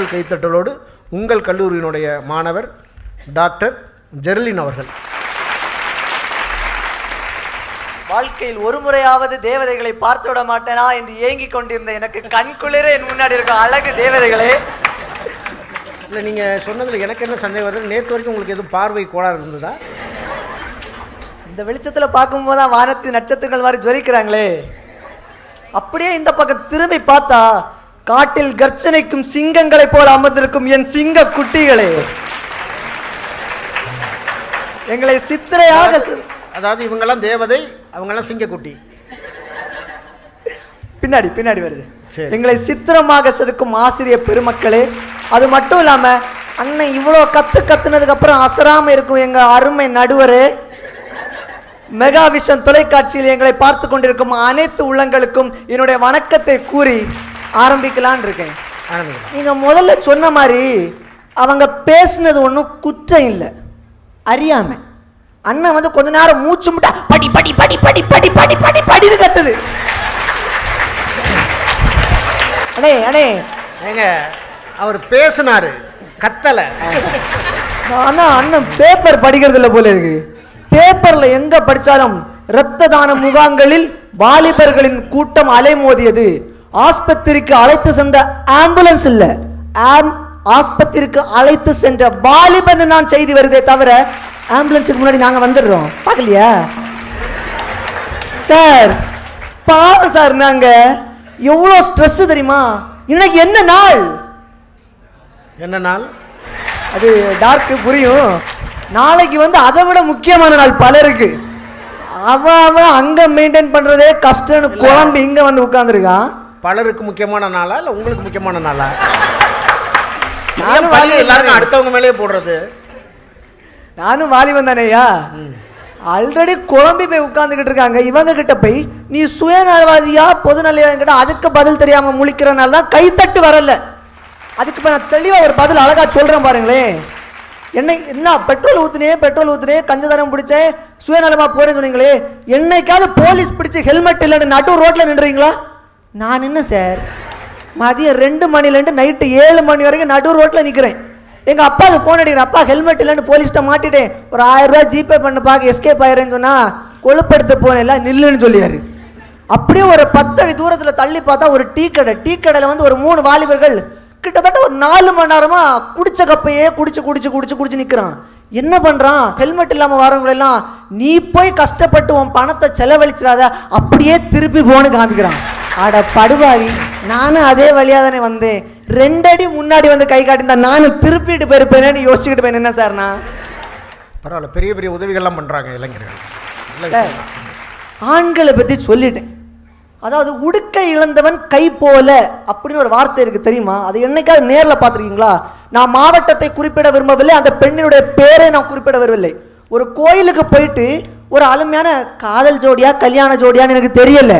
உங்கள் கைத்தட்டலோடு உங்கள் கல்லூரியினுடைய மாணவர் டாக்டர் ஜெர்லின் அவர்கள். வாழ்க்கையில் ஒரு முறையாவது தேவதைகளை பார்த்து விட மாட்டேனா என்று ஏங்கிக் கொண்டிருந்த எனக்கு கண் குளிர என் முன்னாடி இருக்க அழகு தேவதைகளே. இல்லை நீங்கள் சொன்னதில் எனக்கு என்ன சந்தேகம் வருது? நேற்று வரைக்கும் உங்களுக்கு எதுவும் பார்வை கோளாறு இருந்ததா? இந்த வெளிச்சத்துல பார்க்கும்போது தான் வானத்து நட்சத்திரங்கள் மாதிரி ஜொலிக்கிறாங்களே. அப்படியே இந்த பக்கம் திரும்பி பார்த்தா காட்டில் கர்ச்சனைக்கும் சிங்கங்களைப் போல அமர்ந்திருக்கும் என் சிங்க குட்டிகளே. எங்களை சித்திரையாக அதாவது இவங்கெல்லாம் தேவதை அவங்கெல்லாம் சிங்கக்குட்டி பின்னாடி பின்னாடி வருது. எங்களை சித்திரமாக செதுக்கும் ஆசிரிய பெருமக்களே அது மட்டும் இல்லாம அண்ணன் இவ்வளோ கத்து கத்துனதுக்கு அப்புறம் அசராம இருக்கும் எங்க அருமை நடுவரே. மெகா விஷன் தொலைக்காட்சியில் எங்களை பார்த்து கொண்டிருக்கும் அனைத்து உள்ளங்களுக்கும் என்னுடைய வணக்கத்தை கூறி ஆரம்பிக்கலான் இருக்கேன். ஆரம்பிக்கலாம். நீங்க முதல்ல சொன்ன மாதிரி அவங்க பேசுனது ஒன்றும் குற்றம் இல்லை. அறியாம. அண்ணன் வந்து கொஞ்ச நேரம் மூச்சு முட்டா படி படி படி படி படி படி படி படின்னு கத்துது. அண்ணே அண்ணே ஏங்க அவர் பேசினாரு கத்தலை. ஆனா அண்ணன் பேப்பர் படிக்கிறது இல்ல போல இருக்கு. பேப்பர்ல எங்க படிச்சாலும் இரத்த தான முகாம்களில் வாலிபர்களின் கூட்டம் அலைமோதியது. ஆஸ்பத்திரிக்கு அழைத்து சென்ற ஆம்புலன்ஸ் இல்ல. ஆஸ்பத்திரிக்கு அழைத்து சென்ற வாலிபன் நான் செய்தி வருதே தவிர ஆம்புலன்ஸுக்கு முன்னாடி நாங்க வந்துடுறோம். பார்க்கலையா? சார் பாவம் சார் நாங்க எவ்வளோ ஸ்ட்ரெஸ் தெரியுமா? இன்னைக்கு என்ன நாள்? என்ன நாள்? அது டார்க்கு புரியும். நாளைக்கு வந்து அதை விட முக்கியமான நாள் பலருக்கு. அவன் அவன் அங்க மெயின்டைன் பண்றதே கஷ்டம்னு குழம்பு இங்க வந்து உட்கார்ந்துருக்கான். பலருக்கு முக்கியமான நாளா இல்லை உங்களுக்கு முக்கியமான நாளா? நானும் வாலிபன் எல்லாருக்கும். அடுத்தவங்க மேலேயே போடுறது? நானும் வாலிபன் தானேயா ஆல்ரெடி குழம்பி போய் உட்கார்ந்துகிட்டு இருக்காங்க. இவங்க கிட்ட போய் நீ சுயநலவாதியா பொதுநலவாதியா கிட்ட அதுக்கு பதில் தெரியாம முழிக்கிறனால தான் கைத்தட்டு வரல. அதுக்கு இப்ப நான் தெளிவா ஒரு பதில் அழகா சொல்றேன் பாருங்களேன். என்னை என்ன பெட்ரோல் ஊத்துனே பெட்ரோல் ஊத்துனே கஞ்சதரம் பிடிச்சேன் சுயநலமா போறேன்னு சொன்னீங்களே என்னைக்காவது போலீஸ் பிடிச்சு ஹெல்மெட் இல்லைன்னு நடு ரோட்ல நின்றீங்களா நான் என்ன சார் மதியம் ரெண்டு மணிலேருந்து நைட்டு ஏழு மணி வரைக்கும் நடு ரோட்டில் நிற்கிறேன் எங்கள் அப்பாவுக்கு ஃபோன் அடிக்கிறேன். அப்பா ஹெல்மெட் இல்லைன்னு போலீஸ்கிட்ட மாட்டிட்டேன். ஒரு ஆயிரம் ரூபா ஜிபே பண்ண பார்க்க எஸ்கேப் ஆயிரேன்னு சொன்னால் கொழுப்படுத்த போனேன்ல நில்லுன்னு சொல்லியாரு. அப்படியே ஒரு பத்தடி தூரத்தில் தள்ளி பார்த்தா ஒரு டீ கடை. டீ கடையில் வந்து ஒரு மூணு வாலிபர்கள் கிட்டத்தட்ட ஒரு நாலு மணி நேரமாக குடிச்ச கப்பையே குடிச்சு குடிச்சு குடிச்சு குடிச்சு நிற்கிறான் என்ன பண்றான்? ஹெல்மெட் இல்லாம வரவங்க எல்லாம் நீ போய் கஷ்டப்பட்டு உன் பணத்தை செலவழிச்சிடாத அப்படியே திருப்பி போன்னு காமிக்கிறான். அட படுவாவி நானும் அதே வழியா தானே வந்தேன். ரெண்டடி முன்னாடி வந்து கை காட்டியிருந்தா நானும் திருப்பிட்டு போயிருப்பேனேன்னு யோசிச்சுக்கிட்டு போய் என்ன சார் நான்? பரவாயில்ல பெரிய பெரிய உதவிகள்லாம் பண்ணுறாங்க இளைஞர்கள். ஆண்களை பத்தி சொல்லிட்டேன். அதாவது உடுக்கை இழந்தவன் கை போல அப்படின்னு ஒரு வார்த்தை இருக்கு தெரியுமா? அது என்னைக்காவது நேர்ல பார்த்திருக்கீங்களா? நான் மாவட்டத்தை குறிப்பிட விரும்பவில்லை அந்த பெண்ணினுடைய பேரை நான் குறிப்பிட விரும்பவில்லை. ஒரு கோயிலுக்கு போயிட்டு ஒரு அருமையான காதல் ஜோடியா கல்யாண ஜோடியான்னு எனக்கு தெரியல.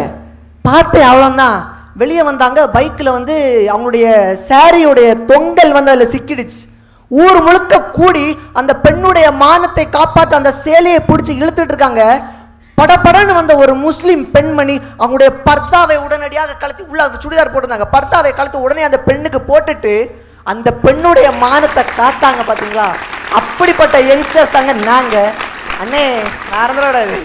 பார்த்து அவ்வளோதான் வெளியே வந்தாங்க பைக்கில் வந்து அவங்களுடைய சாரியுடைய தொங்கல் வந்து அதில் சிக்கிடுச்சு. ஊர் முழுக்க கூடி அந்த பெண்ணுடைய மானத்தை காப்பாற்ற அந்த சேலையை பிடிச்சி இழுத்துட்டு இருக்காங்க. படபடன்னு வந்த ஒரு முஸ்லீம் பெண்மணி அவங்களுடைய பர்தாவை உடனடியாக கழுத்தி உள்ள சுடிதார் போட்டிருந்தாங்க. பர்தாவை கழுத்து உடனே அந்த பெண்ணுக்கு போட்டுட்டு அந்த பெண்ணுடைய மானத்தை காத்தாங்க பாத்தீங்களா? அப்படிப்பட்ட யங்ஸ்டர்ஸ் தாங்க நாங்க. அண்ணே மறந்துடாது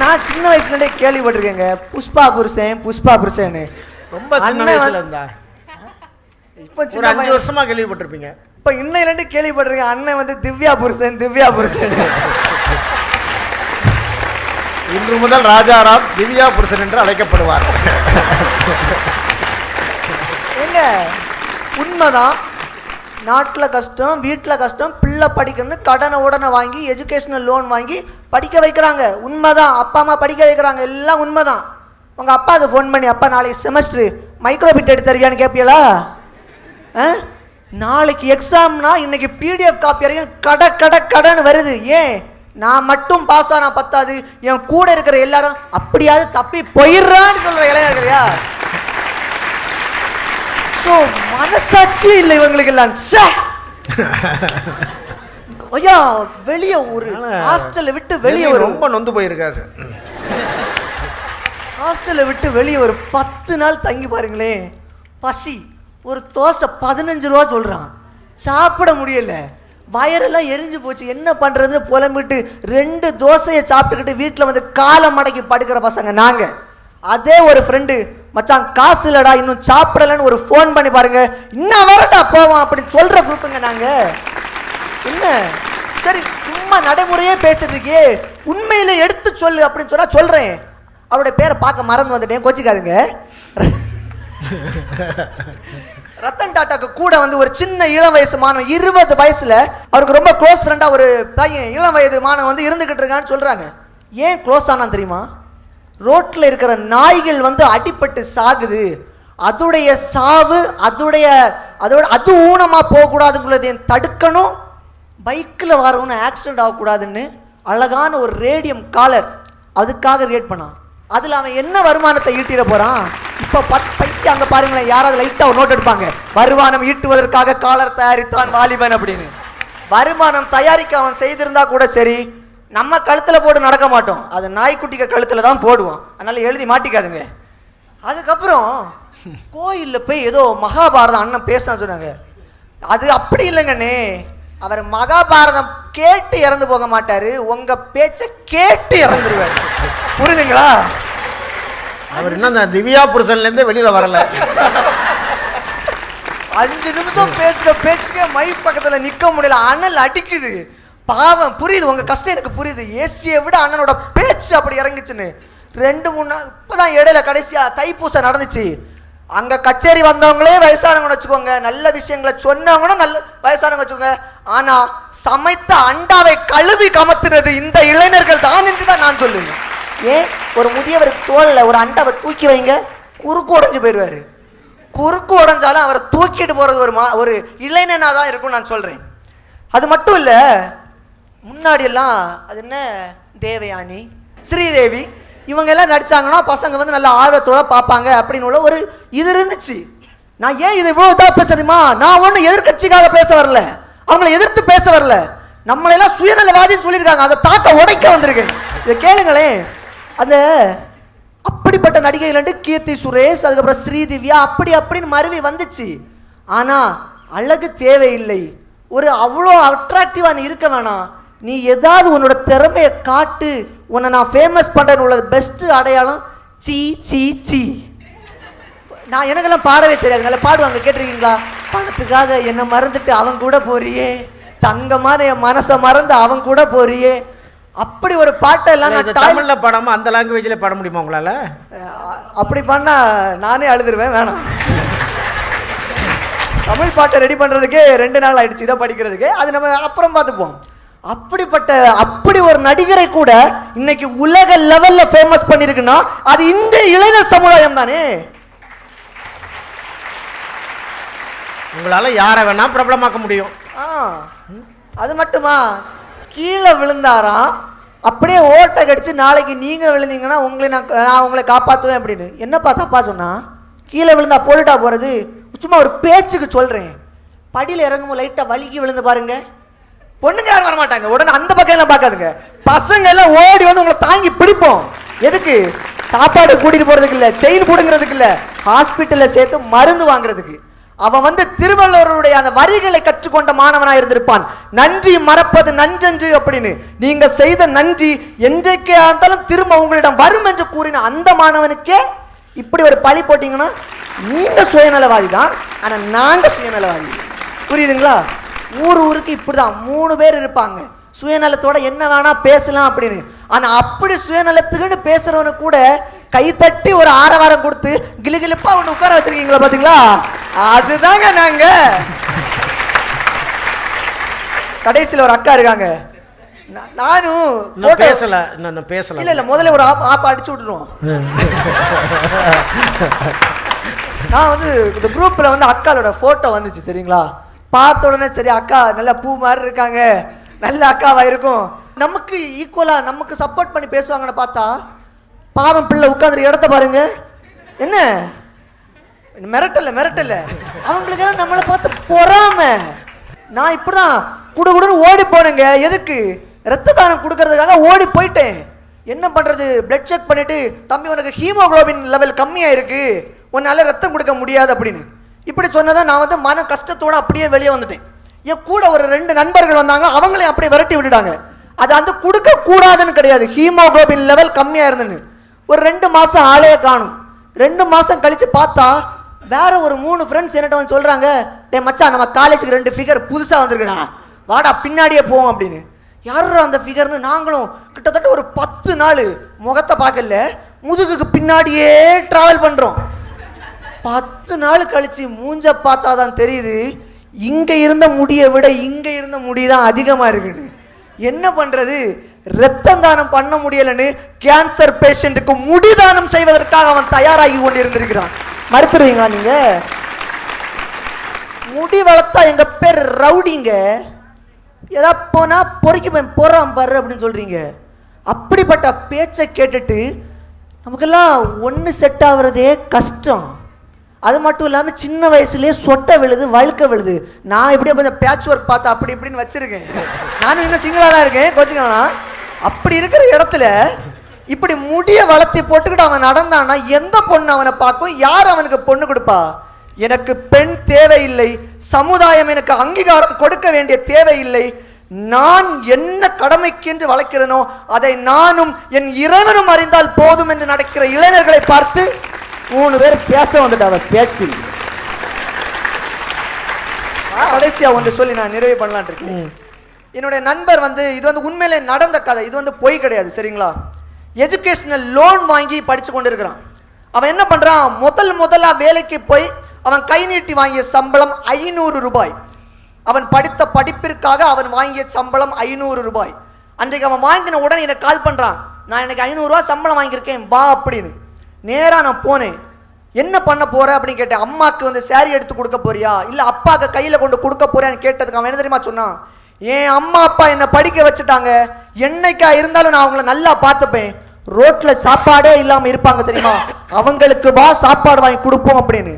நான் சின்ன வயசுல இருந்தே கேள்விப்பட்டிருக்கேங்க. புஷ்பா புருஷன் புஷ்பா புருஷன்னு ரொம்ப சின்ன வயசுல இருந்தா இப்போ ஒரு சின்ன அஞ்சு வருஷமா கேள்விப்பட்டிருப்பீங்க. இப்போ இன்னையில இருந்து கேள்விப்பட்டிருக்கேன். அண்ணன் வந்து திவ்யா புருஷன் திவ்யா புருஷன் இன்று முதல் ராஜாராம் திவ்யா புருஷன் என்று அழைக்கப்படுவார். ஏங்க உண்மைதான். நாட்டில் கஷ்டம் வீட்டில் கஷ்டம் பிள்ளை படிக்கணும்னு கடனை உடனே வாங்கி எஜுகேஷனல் லோன் வாங்கி படிக்க வைக்கிறாங்க. உண்மைதான். அப்பா அம்மா படிக்க வைக்கிறாங்க. எல்லாம் உண்மைதான். உங்கள் அப்பாவுக்கு ஃபோன் பண்ணி அப்பா நாளைக்கு செமஸ்டர் மைக்ரோபிட் எடுத்து தருவியான்னு கேட்பியலா ஆ? நாளைக்கு எக்ஸாம்னா இன்னைக்கு பிடிஎஃப் காப்பி வரைக்கும் கட கட கடன் வருது. ஏன்? நான் மட்டும் பாஸ் ஆனா பத்தாது. என் கூட இருக்கிற எல்லாரும் அப்படியாவது தப்பி போயிடுறான்னு சொல்ற இளைஞர்களையா ஸோ மனசாட்சி இல்லை இவங்களுக்கு எல்லாம்! ஐயா வெளியே ஒரு ஆனா, ஹாஸ்டலை விட்டு வெளியே வெளியே ஒரு ரொம்ப நொந்து போயிருக்காரு. ஹாஸ்டலை விட்டு வெளியே ஒரு பத்து நாள் தங்கி பாருங்களேன். பசி. ஒரு தோசை பதினஞ்சு ரூபா சொல்கிறான் சாப்பிட முடியல. வயரெல்லாம் எரிஞ்சு போச்சு. என்ன பண்ணுறதுன்னு புலம்பிட்டு ரெண்டு தோசையை சாப்பிட்டுக்கிட்டு வீட்டில் வந்து காலை மடக்கி படுக்கிற பசங்க நாங்கள் அதே ஒரு ஃப்ரெண்டு மச்சான் காசு இல்லடா இன்னும் சாப்பிடலன்னு ஒரு ஃபோன் பண்ணி பாருங்க. இன்னும் வரட்டா போவோம் அப்படின்னு சொல்கிற குரூப்புங்க நாங்கள் என்ன? சரி சும்மா நடைமுறையே பேசிட்டு இருக்கியே. உண்மையில எடுத்து சொல்லு அப்படின்னு சொன்னா சொல்றேன். அவருடைய பேரை பார்க்க மறந்து வந்துட்டேன் கோச்சிக்காதுங்க. ரத்தன் டாட்டாக்கு கூட வந்து ஒரு சின்ன இளம் வயசு மாணவன் இருபது வயசுல அவருக்கு ரொம்ப க்ளோஸ் ஃப்ரெண்டா ஒரு பையன் இளம் வயது மாணவன் வந்து இருந்துகிட்டு இருக்கான்னு சொல்றாங்க. ஏன் க்ளோஸ் ஆனான் தெரியுமா? ரோட்டில் இருக்கிற நாய்கள் வந்து அடிப்பட்டு சாகுது. அதுடைய சாவு அதுடைய அதோட அது ஊனமாக போகக்கூடாதுங்கிறதையும் தடுக்கணும்? பைக்கில் வரவனு ஆக்சிடென்ட் ஆகக்கூடாதுன்னு அழகான ஒரு ரேடியம் காலர் அதுக்காக ரியேட் பண்ணான். அதில் அவன் என்ன வருமானத்தை ஈட்டிட போகிறான் இப்போ பத் பைக்கு அங்கே பாருங்களேன் யாராவது லைட்டாக நோட் எடுப்பாங்க. வருமானம் ஈட்டுவதற்காக காலர் தயாரித்தான் வாலிபன் அப்படின்னு. வருமானம் தயாரிக்க அவன் செய்திருந்தா கூட சரி நம்ம கழுத்தில் போட்டு நடக்க மாட்டோம். அது நாய்க்குட்டிக்க கழுத்தில் தான் போடுவோம். அதனால எழுதி மாட்டிக்காதுங்க. அதுக்கப்புறம் கோயிலில் போய் ஏதோ மகாபாரதம் அண்ணன் பேசினா சொன்னாங்க. அது அப்படி இல்லைங்கண்ணே. அவர் மகாபாரதம் கேட்டு இறந்து போக மாட்டாரு. உங்க பேச்ச கேட்டு இறந்துருவாரு. புரியுதுங்களா? அவர் இன்னும் அந்த திவ்யா புருஷன்லேருந்தே வெளியில் வரல. அஞ்சு நிமிஷம் பேசுற பேச்சுக்கே மை பக்கத்துல நிக்க முடியல. அனல் அடிக்குது. பாவம் புரியுது? உங்க கஷ்டம் எனக்கு புரியுது. ஏசியை விட அண்ணனோட பேச்சு அப்படி இறங்குச்சுன்னு. ரெண்டு மூணு நாள் இப்பதான் இடையில கடைசியா தைப்பூசம் நடந்துச்சு. அங்க கச்சேரி வந்தவங்களே வயசானவங்க வச்சுக்கோங்க. நல்ல விஷயங்களை சொன்னவங்களும் நல்ல வயசானவங்க வச்சுக்கோங்க. ஆனா சமைத்த அண்டாவை கழுவி கமத்துனது இந்த இளைஞர்கள் தான் என்று தான் நான் சொல்லுவேன். ஏன்? ஒரு முதியவர் தோல்ல ஒரு அண்டாவை தூக்கி வைங்க குறுக்கு உடைஞ்சு போயிடுவாரு. குறுக்கு உடஞ்சாலும் அவரை தூக்கிட்டு போறது ஒரு மா ஒரு இளைஞனா தான் இருக்கும்னு நான் சொல்றேன். அது மட்டும் இல்லை முன்னாடி எல்லாம் அது என்ன? தேவயானி ஸ்ரீதேவி இவங்க எல்லாம் நடிச்சாங்கன்னா பசங்க வந்து நல்ல ஆர்வத்தோட பார்ப்பாங்க அப்படின்னு உள்ள ஒரு இது இருந்துச்சு. நான் ஏன் இதை இவ்வளவு தான் பேசுறேமா நான் ஒன்றும் எதிர்க்கட்சிக்காக பேச வரல. அவங்கள எதிர்த்து பேச வரல. நம்மளெல்லாம் சுயநலவாதின்னு சொல்லியிருக்காங்க. அதை தாக்க உடைக்க வந்திருக்கு. இதை கேளுங்களேன். அந்த அப்படிப்பட்ட நடிகைகள் கீர்த்தி சுரேஷ் அதுக்கப்புறம் ஸ்ரீதிவ்யா அப்படி அப்படின்னு மருவி வந்துச்சு. ஆனால் அழகு தேவையில்லை. ஒரு அவ்வளோ அட்ராக்டிவாக இருக்க வேணாம். நீ ஏதாவது உன்னோட திறமையை காட்டு. உன்னை நான் ஃபேமஸ் பண்றேன்னு உள்ள பெஸ்ட் அடையாளம் சீ சீ சீ. நான் எனக்கெல்லாம் பாடவே தெரியாது. நல்லா பாடுவாங்க கேட்டிருக்கீங்களா? பணத்துக்காக என்ன மறந்துட்டு அவன் கூட போறியே. தங்கமான என் மனசை மறந்து அவன் கூட போறியே. அப்படி ஒரு பாட்டெல்லாம் நான் தமிழில் பாடாமல் அந்த லாங்குவேஜில் பாட முடியுமா உங்களால்? அப்படி பண்ணா நானே அழுதுருவேன் வேணாம். தமிழ் பாட்டை ரெடி பண்றதுக்கே ரெண்டு நாள் ஆயிடுச்சு இதை படிக்கிறதுக்கு. அது நம்ம அப்புறம் பார்த்துப்போம். அப்படிப்பட்ட அப்படி ஒரு நடிகரை கூட இன்னைக்கு உலக லெவல்ல ஃபேமஸ் பண்ணிருக்குன்னா அது இந்த இளைஞர் சமுதாயம் தானே உங்களால் யாரை வேணால் பிரபலமாக்க முடியும். அது மட்டுமா? கீழே விழுந்தாராம் அப்படியே ஓட்டை கடிச்சு நாளைக்கு நீங்க விழுந்தீங்கன்னா உங்களை நான் நான் உங்களை காப்பாற்றுவேன் அப்படின்னு. என்னப்பா தப்பா சொன்னா? கீழே விழுந்தா போட்டுட்டா போறது? சும்மா ஒரு பேச்சுக்கு சொல்றேன். படியில இறங்கும் லைட்டா வலிக்கி விழுந்து பாருங்க. பொண்ணுங்க யாரும் வரமாட்டாங்க. உடனே அந்த பக்கம் எல்லாம் பார்க்காதுங்க. பசங்க எல்லாம் ஓடி வந்து உங்களை தாங்கி பிடிப்போம். எதுக்கு? சாப்பாடு கூட்டிட்டு போறதுக்கு இல்ல செயின் போடுங்கிறதுக்கு இல்ல ஹாஸ்பிட்டல்ல சேர்த்து மருந்து வாங்குறதுக்கு. அவன் வந்து திருவள்ளுவருடைய அந்த வரிகளை கற்றுக்கொண்ட மாணவனாக இருந்திருப்பான். நன்றி மறப்பது நஞ்சன்று அப்படின்னு. நீங்க செய்த நன்றி என்றைக்கே இருந்தாலும் திரும்ப உங்களிடம் வரும் என்று கூறின அந்த மாணவனுக்கே இப்படி ஒரு பழி போட்டீங்கன்னா நீங்க சுயநலவாதி தான் ஆனா நாங்க சுயநலவாதி. புரியுதுங்களா? ஊர் ஊருக்கு இப்படிதான். மூணு பேர் இருப்பாங்க. சுயநலத்தோட என்ன வேணா பேசலாம் அப்படின்னு. ஆனா அப்படி சுயநலத்துக்குன்னு பேசுறவனு கூட கைத்தட்டி ஒரு ஆரவாரம் கொடுத்து கிளுகிளுப்பா ஒண்ணு உட்கார வச்சிருக்கீங்களா பாத்தீங்களா? அதுதாங்க நாங்க. கடைசியில் ஒரு அக்கா இருக்காங்க. நானும் பேசலை. இன்னும் பேசலை. இல்ல இல்ல முதல்ல ஒரு ஆப் ஆப் அடிச்சு விட்டுருவோம். நான் வந்து இந்த குரூப்ல வந்து அக்காளோட போட்டோ வந்துச்சு சரிங்களா? பார்த்த உடனே சரி அக்கா நல்ல பூ மாதிரி இருக்காங்க. நல்ல அக்காவாக இருக்கும். நமக்கு ஈக்குவலாக நமக்கு சப்போர்ட் பண்ணி பேசுவாங்கன்னு பார்த்தா பாவம் பிள்ளை உட்காந்துரு இடத்த பாருங்க. என்ன? மிரட்டல மிரட்டல. அவங்களுக்கெல்லாம் நம்மளை பார்த்து பொறாம. நான் இப்படிதான் குடு குடுன்னு ஓடி போனேங்க. எதுக்கு? ரத்த தானம் கொடுக்கறதுக்காக ஓடி போயிட்டேன். என்ன பண்றது? பிளட் செக் பண்ணிட்டு தம்பி உனக்கு ஹீமோகுளோபின் லெவல் கம்மியா இருக்கு உன்னால ரத்தம் கொடுக்க முடியாது அப்படின்னு. இப்படி சொன்னதான் நான் வந்து மன கஷ்டத்தோடு அப்படியே வெளியே வந்துட்டேன். என் கூட ஒரு ரெண்டு நண்பர்கள் வந்தாங்க அவங்களையும் அப்படியே விரட்டி விட்டுட்டாங்க. அது அந்த கொடுக்க கூடாதுன்னு கிடையாது. ஹீமோகுளோபின் லெவல் கம்மியாக இருந்துன்னு. ஒரு ரெண்டு மாதம் ஆளையே காணும். ரெண்டு மாதம் கழித்து பார்த்தா வேற ஒரு மூணு ஃப்ரெண்ட்ஸ் என்கிட்ட வந்து சொல்கிறாங்க டே மச்சான் நம்ம காலேஜுக்கு ரெண்டு ஃபிகர் புதுசாக வந்திருக்குடா. வாடா பின்னாடியே போவோம் அப்படின்னு. யாரா அந்த ஃபிகர்னு நாங்களும் கிட்டத்தட்ட ஒரு பத்து நாள் முகத்தை பார்க்கல. முதுகுக்கு பின்னாடியே ட்ராவல் பண்ணுறோம் பத்து நாள் கழிச்சு மூஞ்ச பார்த்தா தான் தெரியுது இங்க இருந்த முடியை விட இங்க இருந்த முடி தான் அதிகமா இருக்குன்னு. என்ன பண்றது? ரத்தம் தானம் பண்ண முடியலன்னு கேன்சர் பேஷண்ட்டுக்கு முடி தானம் செய்வதற்காக அவன் தயாராகி கொண்டிருந்திருக்கிறான். மறுத்துருவீங்களா நீங்க? முடி வளர்த்தா எங்க பேர் ரவுடிங்க. ஏதா போனா பொறிக்க போய் போறான் பாரு அப்படின்னு சொல்றீங்க. அப்படிப்பட்ட பேச்சை கேட்டுட்டு நமக்கெல்லாம் ஒன்று செட் ஆகுறதே கஷ்டம். அது மட்டும் இல்லாமல் சின்ன வயசுலயே சொட்டை விழுது வழுக்க விழுது. நான் இப்படியே கொஞ்சம் பேட்ச் ஒர்க் பார்த்தா அப்படி இப்படின்னு வச்சிருக்கேன். நானும் இன்னும் சிங்கிளாக தான் இருக்கேன் கோச்சிக்கலாம் அப்படி இருக்கிற இடத்துல இப்படி முடிய வளர்த்தி போட்டுக்கிட்டு அவன் நடந்தான்னா எந்த பொண்ணு அவனை பார்க்கும்? யார் அவனுக்கு பொண்ணு கொடுப்பா? எனக்கு பெண் தேவையில்லை. சமுதாயம் எனக்கு அங்கீகாரம் கொடுக்க வேண்டிய தேவையில்லை. நான் என்ன கடமைக்கென்று வளர்க்கிறேனோ அதை நானும் என் இறைவனும் அறிந்தால் போதும் என்று நடக்கிற இளைஞர்களை பார்த்து மூணு பேர் பேச வந்துட்டாங்க பேச்சு. கடைசியா ஒன்று சொல்லி நான் நிறைவு பண்ணலான் இருக்கேன். என்னுடைய நண்பர் வந்து இது வந்து உண்மையிலே நடந்த கதை. இது வந்து பொய் கிடையாது சரிங்களா? எஜுகேஷனல் லோன் வாங்கி படிச்சு கொண்டிருக்கிறான். அவன் என்ன பண்றான்? முதல் முதலா வேலைக்கு போய் அவன் கை நீட்டி வாங்கிய சம்பளம் ஐநூறு ரூபாய். அவன் படித்த படிப்பிற்காக அவன் வாங்கிய சம்பளம் ஐநூறு ரூபாய். அன்றைக்கு அவன் வாங்கின உடனே எனக்கு கால் பண்றான். நான் எனக்கு ஐநூறுரூவா சம்பளம் வாங்கியிருக்கேன் வா அப்படின்னு. நேராக நான் போனேன். என்ன பண்ண போற அப்படின்னு கேட்டேன். அம்மாக்கு வந்து சேரீ எடுத்து கொடுக்க போறியா? இல்ல அப்பாக்கு கையில கொண்டு கொடுக்க போறியான்னு கேட்டதுக்கு அவன் என்ன தெரியுமா சொன்னான்? என் அம்மா அப்பா என்னை படிக்க வச்சுட்டாங்க. என்னைக்கா இருந்தாலும் நான் அவங்கள நல்லா பார்த்துப்பேன். ரோட்ல சாப்பாடே இல்லாம இருப்பாங்க தெரியுமா? அவங்களுக்கு வா சாப்பாடு வாங்கி கொடுப்போம் அப்படின்னு.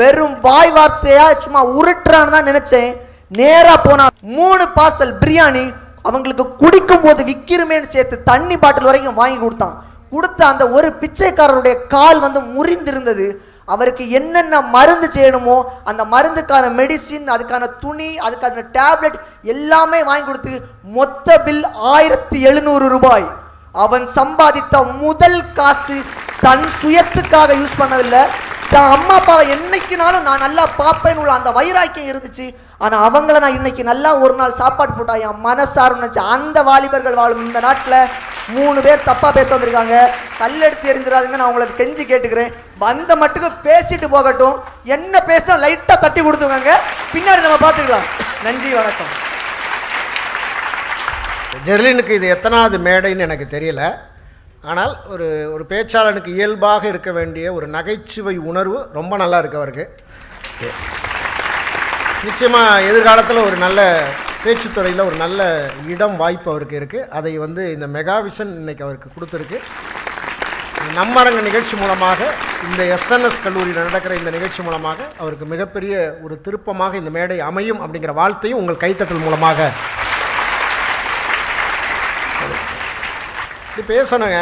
வெறும் வாய் வார்த்தையா சும்மா உருட்டுறான்னு தான் நினைச்சேன். நேரா போனா மூணு பார்சல் பிரியாணி அவங்களுக்கு குடிக்கும் போது விற்கிறமேன்னு சேர்த்து தண்ணி பாட்டில் வரைக்கும் வாங்கி கொடுத்தான். கொடுத்த அந்த ஒரு பிச்சைக்காரருடைய கால் வந்து முறிந்திருந்தது. அவருக்கு என்னென்ன மருந்து செய்யணுமோ அந்த மருந்துக்கான மெடிசின் அதுக்கான துணி அதுக்கான டேப்லெட் எல்லாமே வாங்கி கொடுத்து மொத்த பில் ஆயிரத்தி எழுநூறு ரூபாய். அவன் சம்பாதித்த முதல் காசு தன் சுயத்துக்காக யூஸ் பண்ணதில்லை தான் அம்மா அப்பாவை என்னைக்குனாலும் நான் நல்லா பார்ப்பேன்னு உள்ள அந்த வைராக்கியம் இருந்துச்சு. ஆனா அவங்கள நான் இன்னைக்கு நல்லா ஒரு நாள் சாப்பாடு போட்டா என் மனசாரும் நினைச்சு அந்த வாலிபர்கள் வாழும் இந்த நாட்டில் மூணு பேர் தப்பா பேச வந்திருக்காங்க. கல்லெடுத்து எரிஞ்சிடாதுங்க நான் உங்களுக்கு கெஞ்சி கேட்டுக்கிறேன். வந்த மட்டுக்கு பேசிட்டு போகட்டும். என்ன பேசினா லைட்டா தட்டி கொடுத்துருக்காங்க பின்னாடி நம்ம பார்த்துக்கலாம். நன்றி வணக்கம். ஜெர்லினுக்கு இது எத்தனாவது மேடைன்னு எனக்கு தெரியல. ஆனால் ஒரு ஒரு பேச்சாளனுக்கு இயல்பாக இருக்க வேண்டிய ஒரு நகைச்சுவை உணர்வு ரொம்ப நல்லா இருக்கு அவருக்கு. நிச்சயமாக எதிர்காலத்தில் ஒரு நல்ல பேச்சுத்துறையில் ஒரு நல்ல இடம் வாய்ப்பு அவருக்கு இருக்குது அதை வந்து இந்த மெகாவிஷன் இன்னைக்கு அவருக்கு கொடுத்துருக்கு. நம்மரங்க நிகழ்ச்சி மூலமாக இந்த எஸ்என்எஸ் கல்லூரியில் நடக்கிற இந்த நிகழ்ச்சி மூலமாக அவருக்கு மிகப்பெரிய ஒரு திருப்பமாக இந்த மேடை அமையும் அப்படிங்கிற வாழ்த்தையும் உங்கள் கைத்தட்டல் மூலமாக இது பேசணுங்க.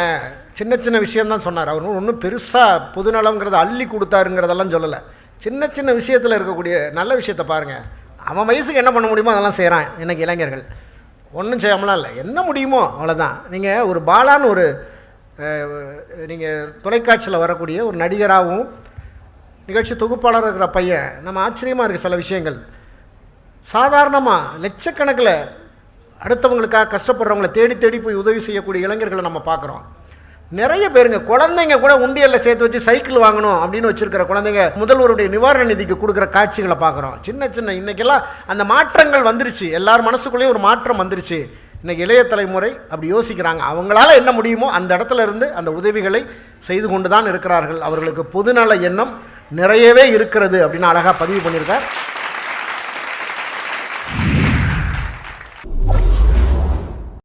சின்ன சின்ன விஷயம்தான் சொன்னார். அவர் ஒன்றும் பெருசாக பொதுநலங்கிறத அள்ளி கொடுத்தாருங்கிறதெல்லாம் சொல்லலை. சின்ன சின்ன விஷயத்தில் இருக்கக்கூடிய நல்ல விஷயத்தை பாருங்கள் அவன் வயசுக்கு என்ன பண்ண முடியுமோ அதெல்லாம் செய்கிறான் இன்றைக்கி இளைஞர்கள். ஒன்றும் செய்யாமலாம் இல்லை. என்ன முடியுமோ அவ்வளோதான் நீங்கள் ஒரு பாலான்னு ஒரு நீங்கள் தொலைக்காட்சியில் வரக்கூடிய ஒரு நடிகராகவும் நிகழ்ச்சி தொகுப்பாளர் இருக்கிற பையன் நம்ம ஆச்சரியமாக இருக்குது சில விஷயங்கள். சாதாரணமாக லட்சக்கணக்கில் அடுத்தவங்களுக்காக கஷ்டப்படுறவங்கள தேடி தேடி போய் உதவி செய்யக்கூடிய இளைஞர்களை நம்ம பார்க்குறோம். நிறைய பேருங்க குழந்தைங்க கூட உண்டியலில் சேர்த்து வச்சு சைக்கிள் வாங்கணும் அப்படின்னு வச்சிருக்கிற குழந்தைங்க முதல்வருடைய நிவாரண நிதிக்கு கொடுக்குற காட்சிகளை பார்க்குறோம். சின்ன சின்ன இன்னைக்கெல்லாம் அந்த மாற்றங்கள் வந்துருச்சு. எல்லார் மனசுக்குள்ளேயும் ஒரு மாற்றம் வந்துருச்சு. இன்றைக்கி இளைய தலைமுறை அப்படி யோசிக்கிறாங்க. அவங்களால என்ன முடியுமோ அந்த இடத்துல இருந்து அந்த உதவிகளை செய்து கொண்டு தான் இருக்கிறார்கள். அவர்களுக்கு பொதுநல எண்ணம் நிறையவே இருக்கிறது அப்படின்னு அழகாக பதிவு பண்ணியிருக்கார்.